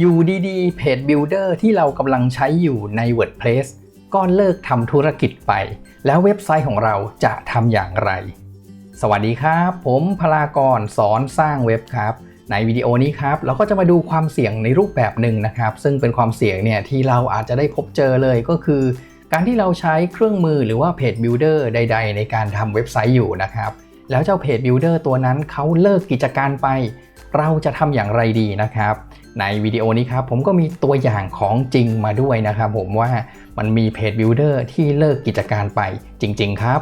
อยู่ดีๆเพจ Builder ที่เรากำลังใช้อยู่ใน WordPress ก็เลิกทำธุรกิจไป แล้วเว็บไซต์ของเราจะทำอย่างไร สวัสดีครับ ผมพลากรสอนสร้างเว็บครับ ในวิดีโอนี้ครับ เราก็จะมาดูความเสี่ยงในรูปแบบหนึ่งนะครับ ซึ่งเป็นความเสี่ยงเนี่ยที่เราอาจจะได้พบเจอเลยก็คือ การที่เราใช้เครื่องมือหรือว่าเพจ Builder ใด ๆ ในการทำเว็บไซต์อยู่นะครับ แล้วเจ้าเพจ Builder ตัวนั้นเขาเลิกกิจการไปเราจะทำอย่างไรดีนะครับ ในวิดีโอนี้ครับผมก็มีตัวอย่างของจริงมาด้วยนะครับผมว่ามันมีเพจ Builder ที่เลิกกิจการไปจริง ๆ ครับ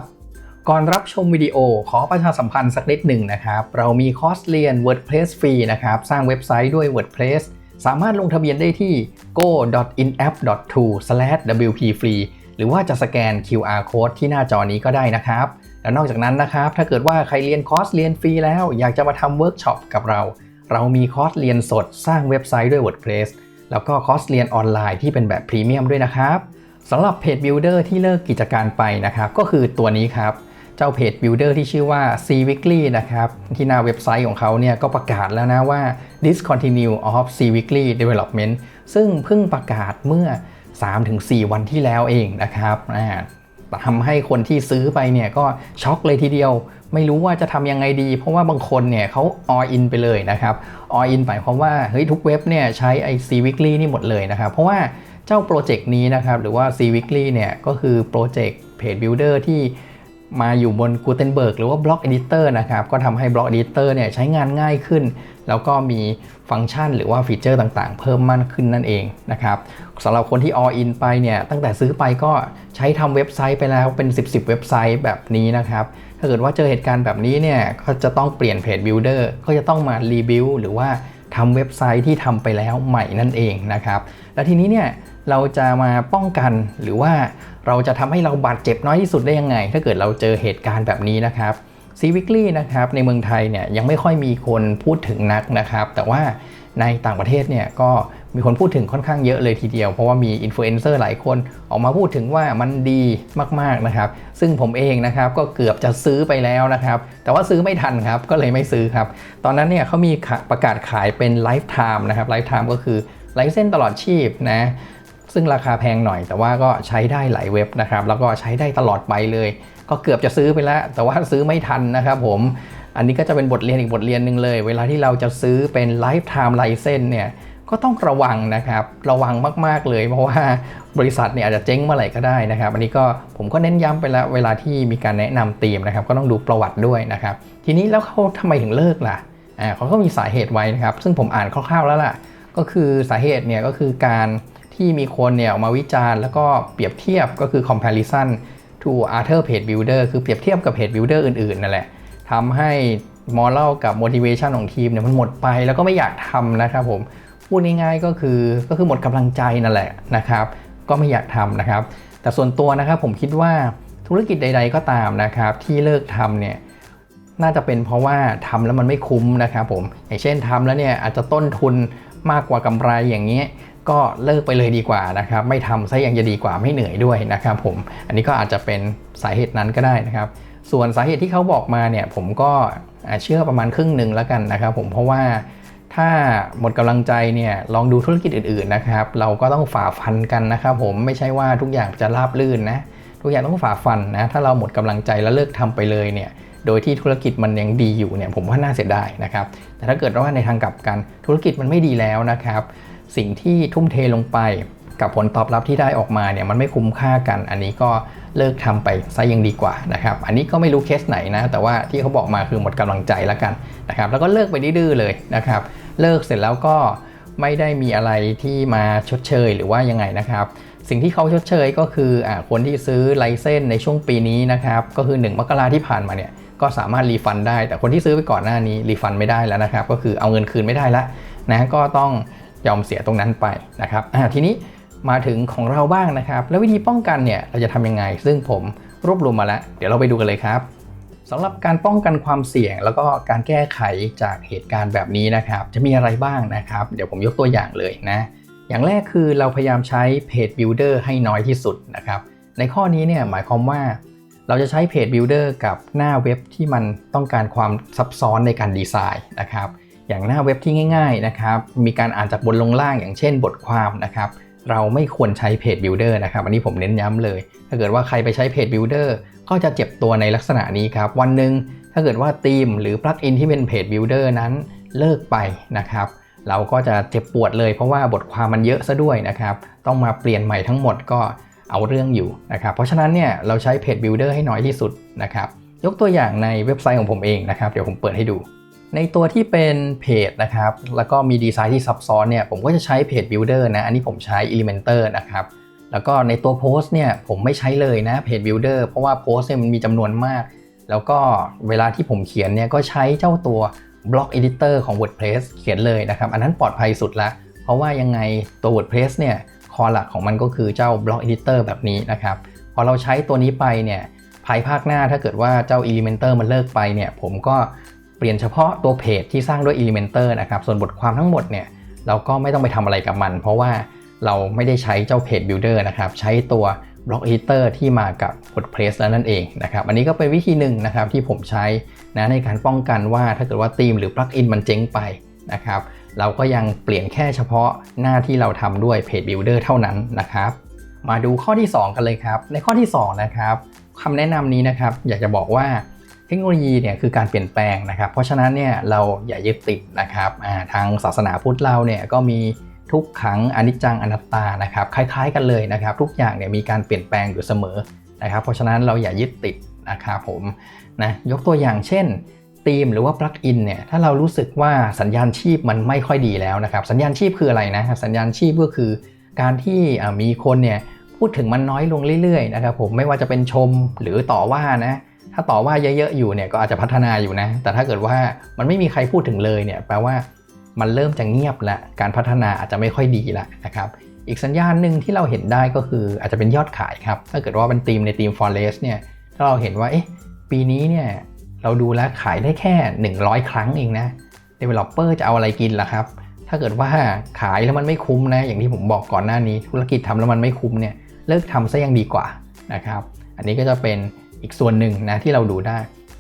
ก่อนรับชมวิดีโอขอประชาสัมพันธ์สักนิดหนึ่งนะครับ เรามีคอร์สเรียน WordPress ฟรีนะครับ สร้างเว็บไซต์ด้วย WordPress สามารถลงทะเบียนได้ที่ go.inapp.to/wp-free หรือว่าจะสแกน QR code ที่หน้าจอนี้ก็ได้นะครับ แล้วนอกจากนั้นนะครับ ถ้าเกิดว่าใครเรียนคอร์สเรียนฟรีแล้ว อยากจะมาทำเวิร์กช็อปกับเรา เรามีคอร์สเรียนสดสร้างเว็บไซต์ด้วย WordPress แล้วก็คอร์สเรียนออนไลน์ที่เป็นแบบพรีเมียมด้วยนะครับสำหรับเพจ Builder ที่เลิกกิจการไปนะครับก็คือตัวนี้ครับเจ้าเพจ Builder ที่ชื่อว่า C Weekly นะครับที่หน้าเว็บไซต์ของเขาเนี่ยก็ประกาศแล้วนะว่า discontinue of C Weekly development ซึ่งเพิ่งประกาศเมื่อ 3-4 วันที่แล้วเองนะครับ ทำให้คนที่ซื้อไปเนี่ยก็ช็อกเลยทีเดียว ไม่รู้ว่าจะทำยังไงดี เพราะว่าบางคนเนี่ยเขาอออินไปเลยนะครับอออินหมายความว่าเฮ้ยทุกเว็บเนี่ยใช้ไอซีวิกลี่นี่หมดเลยนะครับ เพราะว่าเจ้าโปรเจกต์นี้นะครับหรือว่า C Weekly เนี่ยก็คือโปรเจกต์เพจบิลดเออร์ที่ มาอยู่บน Gutenberg หรือว่า Block Editor นะครับ ก็ทำให้ Block Editor เนี่ยใช้งานง่ายขึ้น แล้วก็มีฟังก์ชันหรือว่าฟีเจอร์ต่างๆ เพิ่มมากขึ้นนั่นเองนะครับสำหรับคนที่ all in ไปเนี่ยตั้งแต่ซื้อไปก็ใช้ทำเว็บไซต์ไปแล้วเป็น 10 10เว็บไซต์แบบนี้นะครับ ถ้าเกิดว่าเจอเหตุการณ์แบบนี้เนี่ยก็จะต้องเปลี่ยนเพจ Builder ก็จะต้องมารีบิวหรือว่า ทำเว็บไซต์ที่ทำไปแล้วใหม่นั่นเองนะครับ แล้วทีนี้เนี่ยเราจะมาป้องกันหรือว่าเราจะทำให้เราบาดเจ็บน้อยที่สุดได้ยังไง ถ้าเกิดเราเจอเหตุการณ์แบบนี้นะครับซีวิกลี่นะครับในเมืองไทยเนี่ยยังไม่ค่อยมีคนพูดถึงนักนะครับ แต่ว่าในต่างประเทศเนี่ยก็ มีคนพูดถึงค่อนข้างเยอะเลยทีเดียว เพราะว่ามีอินฟลูเอนเซอร์หลายคนออกมาพูดถึงว่ามันดีมากๆนะครับ ซึ่งผมเองนะครับก็เกือบจะซื้อไปแล้วนะครับ แต่ว่าซื้อไม่ทันครับก็เลยไม่ซื้อครับ ตอนนั้นเนี่ยเขามีประกาศขายเป็นไลฟ์ไทม์นะครับไลฟ์ไทม์ก็คือไลฟ์เส้นตลอดชีพนะซึ่งราคาแพงหน่อยแต่ว่าก็ใช้ได้หลายเว็บนะครับ แล้วก็ใช้ได้ตลอดไปเลย ก็เกือบจะซื้อไปแล้ว แต่ว่าซื้อไม่ทันนะครับผมอันนี้ก็จะเป็นบทเรียนอีกบทเรียนหนึ่งเลย เวลาที่เราจะซื้อเป็นไลฟ์ไทม์ไลเซนเนี่ย ก็ต้องระวังนะครับ ระวังมาก ๆ เลย เพราะว่าบริษัทเนี่ยอาจจะเจ๊งเมื่อไหร่ก็ได้นะครับ อันนี้ก็ผมก็เน้นย้ำไปแล้วเวลาที่มีการแนะนำทีมนะครับ ก็ต้องดูประวัติด้วยนะครับ ทีนี้แล้วเขาทำไมถึงเลิกล่ะอ่าเขาก็มีสาเหตุไว้นะครับ ซึ่งผมอ่านคร่าวๆแล้วล่ะ ก็คือสาเหตุเนี่ยก็คือการที่มีคนเนี่ยออกมาวิจารณ์แล้วก็เปรียบเทียบก็คือ comparison to other page builder คือเปรียบเทียบกับเพจ builder อื่นๆนั่นแหละทำให้มอลล์กับ motivation ของทีมเนี่ยมันหมดไปแล้วก็ไม่อยากทำนะครับผม พูดง่ายๆก็คือก็คือหมดกำลังใจนั่นแหละนะครับ ก็ไม่อยากทำนะครับ แต่ส่วนตัวนะครับผมคิดว่าธุรกิจใด ๆ ก็ตามนะครับ ที่เลิกทำเนี่ยน่าจะเป็นเพราะว่าทำแล้วมันไม่คุ้มนะครับผมอย่างเช่นทำแล้วเนี่ยอาจจะต้นทุนมากกว่ากำไรอย่างนี้ก็เลิกไปเลยดีกว่านะครับ ไม่ทำซะยังจะดีกว่าไม่เหนื่อยด้วยนะครับผมอันนี้ก็อาจจะเป็นสาเหตุนั้นก็ได้นะครับ ส่วนสาเหตุที่เขาบอกมาเนี่ยผมก็เชื่อประมาณครึ่งหนึ่งแล้วกันนะครับ ผมเพราะว่า ถ้าหมดกำลังใจเนี่ยลองดูธุรกิจอื่นๆนะครับ เราก็ต้องฝ่าฟันกันนะครับผมไม่ใช่ว่าทุกอย่างจะราบลื่นนะทุกอย่างต้องฝ่าฟันนะถ้าเราหมดกำลังใจแล้วเลิกทำไปเลยเนี่ยโดยที่ธุรกิจมันยังดีอยู่เนี่ยผมว่าน่าเสียดายนะครับแต่ถ้าเกิดว่าในทางกลับกันธุรกิจมันไม่ดีแล้วนะครับ สิ่งที่ทุ่มเทลงไปกับผลตอบรับที่ได้ออกมาเนี่ยมันไม่คุ้มค่ากัน อันนี้ก็เลิกทำไปซะยังดีกว่านะครับอันนี้ก็ไม่รู้เคสไหนนะ แต่ว่าที่เขาบอกมาคือหมดกำลังใจแล้วกันนะครับแล้วก็เลิกไปดื้อเลยนะครับ เลิกเสร็จแล้วก็ไม่ได้มีอะไรที่มาชดเชยหรือว่ายังไงนะครับ สิ่งที่เขาชดเชยก็คืออคนที่ซื้อไลเซนในช่วงปีนี้นะครับ ก็คือ 1 มกราที่ผ่านมาเนี่ยก็สามารถรีฟันได้ แต่คนที่ซื้อไปก่อนหน้านี้รีฟันไม่ได้แล้วนะครับ ก็คือเอาเงินคืนไม่ได้แล้วนะก็ต้องยอมเสียตรงนั้นไปนะครับทีนี้มาถึงของเราบ้างนะครับ แล้ววิธีป้องกันเนี่ยเราจะทำยังไง ซึ่งผมรวบรวมมาแล้ว เดี๋ยวเราไปดูกันเลยครับ สำหรับการป้องกันความเสี่ยง แล้วก็การแก้ไขจากเหตุการณ์แบบนี้นะครับ จะมีอะไรบ้างนะครับ เดี๋ยวผมยกตัวอย่างเลยนะ อย่างแรกคือเราพยายามใช้เพจ Builder ให้น้อยที่สุดนะครับ ในข้อนี้เนี่ยหมายความว่า เราจะใช้เพจ Builder กับหน้าเว็บที่มันต้องการความซับซ้อนในการดีไซน์นะครับ อย่างหน้าเว็บที่ง่าย ๆนะครับ มีการอ่านจากบนลงล่างอย่างเช่น บทความนะครับ เราไม่ควรใช้เพจ Builder นะครับ อันนี้ผมเน้นย้ำเลย ถ้าเกิดว่าใครไปใช้เพจ Builder ก็จะเจ็บตัวในลักษณะนี้ครับ วันหนึ่งถ้าเกิดว่าธีมหรือปลั๊กอินที่เป็นเพจ Builder นั้นเลิกไปนะครับเราก็จะเจ็บปวดเลยเพราะว่าบทความมันเยอะซะด้วยนะครับ ต้องมาเปลี่ยนใหม่ทั้งหมดก็เอาเรื่องอยู่นะครับ เพราะฉะนั้นเนี่ยเราใช้เพจ Builder ให้น้อยที่สุดนะครับ ยกตัวอย่างในเว็บไซต์ของผมเองนะครับ เดี๋ยวผมเปิดให้ดู ในตัวที่เป็นเพจนะครับ แล้วก็มีดีไซน์ที่ซับซ้อนเนี่ย ผมก็จะใช้เพจ Builder นะ อันนี้ผมใช้ Elementor นะครับ แล้วก็ในตัวโพสต์เนี่ยผมไม่ใช้เลยนะเพจ Builder เพราะว่าโพสต์เนี่ยมันมีจำนวนมาก แล้วก็เวลาที่ผมเขียนเนี่ยก็ใช้เจ้าตัว Block Editor ของ WordPress เขียนเลยนะครับ อันนั้นปลอดภัยสุดละ เพราะว่ายังไงตัว WordPress เนี่ยคอหลักของมันก็คือเจ้า Block Editor แบบนี้นะครับ พอเราใช้ตัวนี้ไปเนี่ยภายภาคหน้าถ้าเกิดว่าเจ้า Elementor มันเลิกไปเนี่ยผมก็ เปลี่ยนเฉพาะตัวเพจที่สร้างด้วย Elementor นะครับ ส่วนบทความทั้งหมดเนี่ยเราก็ไม่ต้องไปทำอะไรกับมัน เพราะว่าเราไม่ได้ใช้เจ้าเพจ Builder นะครับ ใช้ตัว Block Editor ที่มากับ WordPress แล้วนั่นเองนะครับ อันนี้ก็เป็นวิธีหนึ่งนะครับที่ผมใช้นะในการป้องกันว่าถ้าเกิดว่าธีมหรือ Plugin มันเจ๊งไปนะครับ เราก็ยังเปลี่ยนแค่เฉพาะหน้าที่เราทำด้วยเพจ Builder เท่านั้นนะครับ มาดูข้อที่ 2 กันเลยครับ ในข้อที่ 2 นะครับคำแนะนำนี้นะครับ อยากจะบอกว่า เทคโนโลยีเนี่ยคือการเปลี่ยนแปลงนะครับ เพราะฉะนั้นเนี่ยเราอย่ายึดติดนะครับทางศาสนาพุทธเราเนี่ยก็มีทุกขังอนิจจังอนัตตานะครับคล้าย ๆ กันเลยนะครับ ทุกอย่างเนี่ยมีการเปลี่ยนแปลงอยู่เสมอนะครับ เพราะฉะนั้นเราอย่ายึดติดนะครับผมนะยกตัวอย่างเช่นธีมหรือว่าปลั๊กอินเนี่ยถ้าเรารู้สึกว่าสัญญาณชีพมันไม่ค่อยดีแล้วนะครับ สัญญาณชีพคืออะไรนะสัญญาณชีพก็คือ การที่มีคนเนี่ยพูดถึงมันน้อยลงเรื่อยๆนะครับผมไม่ว่าจะเป็นชมหรือต่อว่านะ ถ้าต่อว่าเยอะๆอยู่เนี่ยก็อาจจะพัฒนาอยู่นะ แต่ถ้าเกิดว่ามันไม่มีใครพูดถึงเลยเนี่ยแปลว่ามันเริ่มจะเงียบละการพัฒนาอาจจะไม่ค่อยดีละนะครับอีกสัญญาณหนึ่งที่เราเห็นได้ก็คืออาจจะเป็นยอดขายครับถ้าเกิดว่าเป็นทีมในทีม Forest เนี่ยถ้าเราเห็นว่าเอ๊ะปีนี้เนี่ยเราดูแลขายได้แค่ 100 ครั้งเองนะ Developer จะเอาอะไรกินล่ะครับ ถ้าเกิดว่าขายแล้วมันไม่คุ้มนะ อย่างที่ผมบอกก่อนหน้านี้ ธุรกิจทำแล้วมันไม่คุ้มเนี่ยเลิกทำซะยังดีกว่านะครับ อันนี้ก็จะเป็น อีกส่วนหนึ่งนะที่เราดูได้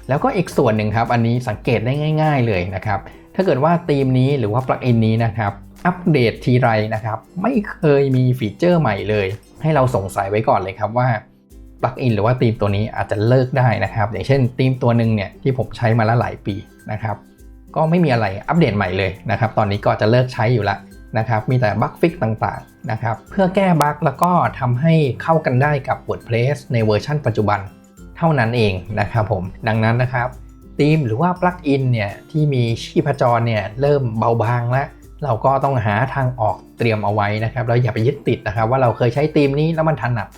แล้วก็อีกส่วนหนึ่งครับอันนี้สังเกตได้ง่าย ๆเลยนะครับถ้าเกิดว่าธีมนี้หรือว่าปลั๊กอินนี้นะครับอัปเดตทีไรนะครับไม่เคยมีฟีเจอร์ใหม่เลย ให้เราสงสัยไว้ก่อนเลยครับว่าปลั๊กอินหรือว่าธีมตัวนี้อาจจะเลิกได้นะครับ อย่างเช่นธีมตัวหนึ่งเนี่ยที่ผมใช้มาแล้วหลายปีนะครับก็ไม่มีอะไรอัปเดตใหม่เลยนะครับ ตอนนี้ก็จะเลิกใช้อยู่ละนะครับ มีแต่บั๊กฟิกต่างๆนะครับ เพื่อแก้บั๊กแล้วก็ทำให้เข้ากันได้กับ WordPress ในเวอร์ชันปัจจุบัน เท่านั้นเองนะครับผมดังนั้นนะครับธีมหรือว่าปลั๊กอินเนี่ยที่มีชีพจรเนี่ยเริ่มเบาบางแล้วเราก็ต้องหาทางออกเตรียมเอาไว้นะครับเราอย่าไปยึดติดนะครับว่าเราเคยใช้ธีมนี้แล้วมันถนัด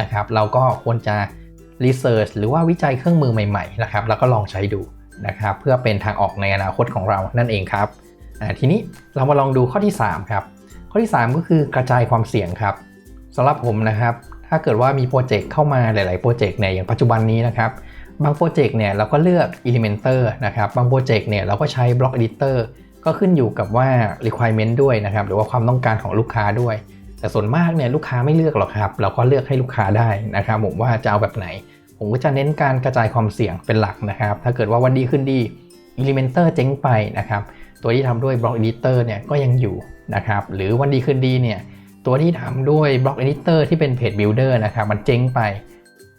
นะครับ เราก็ควรจะรีเสิร์ชหรือว่าวิจัยเครื่องมือใหม่ๆนะครับแล้วก็ลองใช้ดูนะครับเพื่อเป็นทางออกในอนาคตของเรานั่นเองครับทีนี้เรามาลองดูข้อที่3ครับข้อที่ 3 ก็คือกระจายความเสี่ยงครับสำหรับผมนะครับาเกิดว่ามีโปรเจกต์เข้ามาหลาย ๆ โปรเจกต์เนี่ยอย่างปัจจุบันนี้นะครับ บางโปรเจกต์เนี่ยเราก็เลือก Elementor นะครับ บางโปรเจกต์เนี่ยเราก็ใช้ Block Editor ก็ขึ้นอยู่กับว่า requirement ด้วยนะครับ หรือว่าความต้องการของลูกค้าด้วย แต่ส่วนมากเนี่ยลูกค้าไม่เลือกหรอกครับ เราก็เลือกให้ลูกค้าได้นะครับผมว่าจะเอาแบบไหน ผมก็จะเน้นการกระจายความเสี่ยงเป็นหลักนะครับ ถ้าเกิดว่าวันดีขึ้นดี Elementor เจ๊งไปนะครับ ตัวที่ทำด้วย Block Editor เนี่ยก็ยังอยู่นะครับ หรือวันดีขึ้นดีเนี่ย ตัวที่ทำด้วย Block Editor ที่เป็น Page Builder นะครับมันเจ๊งไป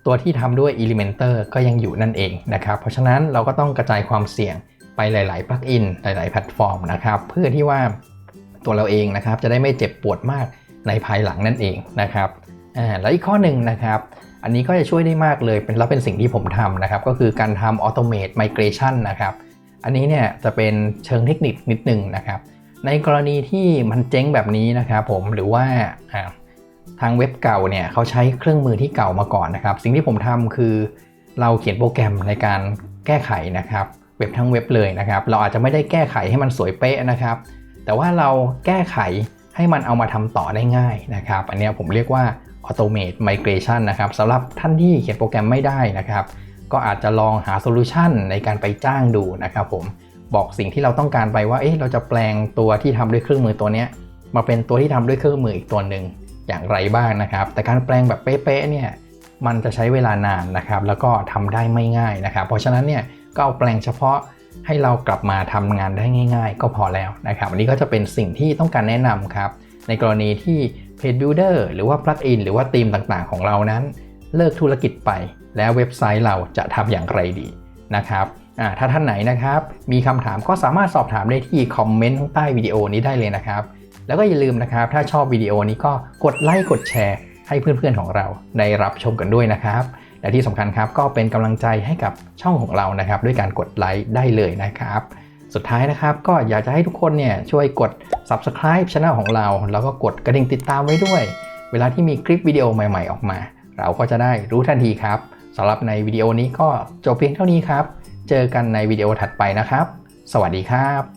ตัวที่ทำด้วย Elementor ก็ยังอยู่นั่นเองนะครับเพราะฉะนั้นเราก็ต้องกระจายความเสี่ยงไปหลายๆ Plugin หลาย ๆ แพลตฟอร์มนะครับเพื่อที่ว่าตัวเราเองนะครับจะได้ไม่เจ็บปวดมากในภายหลังนั่นเองนะครับอ่าแล้วอีกข้อหนึ่งนะครับอันนี้ก็จะช่วยได้มากเลยเป็นแล้วเป็นสิ่งที่ผมทำนะครับก็คือการทำ Automate Migration นะครับอันนี้เนี่ยจะเป็นเชิงเทคนิคนิดนึงนะครับ ในกรณีที่มันเจ๊งแบบนี้นะครับผมหรือว่าทางเว็บเก่าเนี่ยเขาใช้เครื่องมือที่เก่ามาก่อนนะครับ สิ่งที่ผมทำคือเราเขียนโปรแกรมในการแก้ไขนะครับ เว็บทั้งเว็บเลยนะครับ เราอาจจะไม่ได้แก้ไขให้มันสวยเป๊ะนะครับ แต่ว่าเราแก้ไขให้มันเอามาทำต่อได้ง่ายนะครับ อันนี้ผมเรียกว่า automate migration นะครับสำหรับท่านที่เขียนโปรแกรมไม่ได้นะครับ ก็อาจจะลองหาโซลูชันในการไปจ้างดูนะครับผม บอกสิ่งที่เราต้องการไปว่าเอ๊ะเราจะแปลงตัวที่ทำด้วยเครื่องมือตัวนี้มาเป็นตัวที่ทำด้วยเครื่องมืออีกตัวหนึ่งอย่างไรบ้างนะครับ แต่การแปลงแบบเป๊ะๆเนี่ยมันจะใช้เวลานานนะครับ แล้วก็ทำได้ไม่ง่ายนะครับ เพราะฉะนั้นเนี่ยก็เอาแปลงเฉพาะให้เรากลับมาทำงานได้ง่าย ๆ ก็พอแล้วนะครับอันนี้ก็จะเป็นสิ่งที่ต้องการแนะนำครับ ในกรณีที่ Page Builder หรือว่า Plugin หรือว่าธีมต่างๆ ของเรานั้น เลิกธุรกิจไปแล้วเว็บไซต์เราจะทำอย่างไรดีนะครับ ถ้าท่านไหนนะครับมีคำถามก็สามารถสอบถามได้ที่คอมเมนต์ใต้วิดีโอนี้ได้เลยนะครับ แล้วก็อย่าลืมนะครับ ถ้าชอบวิดีโอนี้ก็กดไลค์กดแชร์ให้เพื่อนๆของเราได้รับชมกันด้วยนะครับ และที่สำคัญครับก็เป็นกำลังใจให้กับช่องของเรานะครับ ด้วยการกดไลค์ได้เลยนะครับ สุดท้ายนะครับก็อยากจะให้ทุกคนเนี่ยช่วยกด subscribe channel ของเรา แล้วก็กดกระดิ่งติดตามไว้ด้วย เวลาที่มีคลิปวิดีโอใหม่ ๆ ออกมา เราก็จะได้รู้ทันทีครับสำหรับในวิดีโอนี้ก็จบเพียงเท่านี้ครับ เจอกันในวิดีโอถัดไปนะครับ สวัสดีครับ